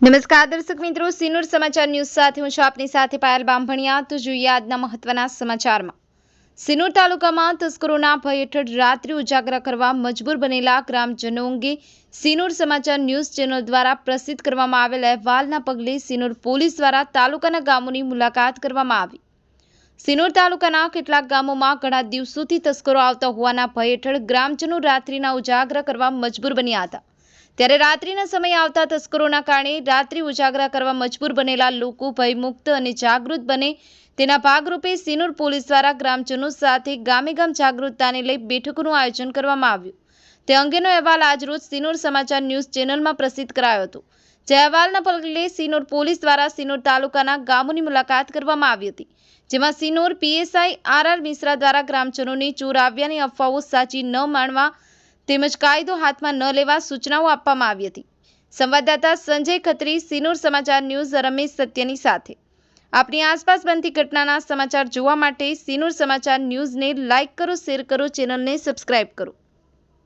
નમસ્કાર, દર્શક મિત્રો. સિનુર સમાચાર ન્યૂઝ સાથે હું છું આપની સાથે પાયલ બામભણિયા તો જોઈએ આજના મહત્વના સમાચારમાં. સિનુર તાલુકામાં તસ્કરોના ભય હેઠળ રાત્રિ ઉજાગરા કરવા મજબૂર બનેલા ગ્રામજનો અંગે સિનુર સમાચાર ન્યૂઝ ચેનલ દ્વારા પ્રસિદ્ધ કરવામાં આવેલ અહેવાલના પગલે સિનુર પોલીસ દ્વારા તાલુકાના ગામોની મુલાકાત કરવામાં આવી. સિનોર તાલુકાના કેટલાક ગામોમાં ઘણા દિવસોથી તસ્કરો આવતા હોવાના ભય હેઠળ ગ્રામજનો રાત્રિના ઉજાગરા કરવા મજબૂર બન્યા હતા. ત્યારે રાત્રિના સમયે આવતા તસ્કરોના કારણે રાત્રિ ઉજાગરા કરવા મજબૂર બનેલા લોકો ભયમુક્ત અને જાગૃત બને તેના ભાગરૂપે સિનોર પોલીસ દ્વારા ગ્રામજનો સાથે ગામે ગામ જાગૃતતાને લઈ બેઠકોનું આયોજન કરવામાં આવ્યું. તે અંગેનો અહેવાલ આજરોજ સિનોર સમાચાર ન્યૂઝ ચેનલમાં પ્રસિદ્ધ કરાયો હતો. જે અહેવાલના પગલે સિનોર પોલીસ દ્વારા સિનોર તાલુકાના ગામોની મુલાકાત કરવામાં આવી હતી, જેમાં Sinor PSI R R Mishra દ્વારા ગ્રામજનોને ચોર આવ્યાની અફવાઓ સાચી ન માણવા તેમજ કાયદો હાથમાં ન લેવા સૂચનાઓ આપવામાં આવી હતી. સંવાદદાતા સંજય ખત્રી, સિનોર સમાચાર ન્યૂઝ, રમેશ સત્યની સાથે. આપની આસપાસ બનતી ઘટનાના સમાચાર જોવા માટે સિનોર સમાચાર ન્યૂઝને લાઇક કરો, શેર કરો, ચેનલને સબસ્ક્રાઇબ કરો.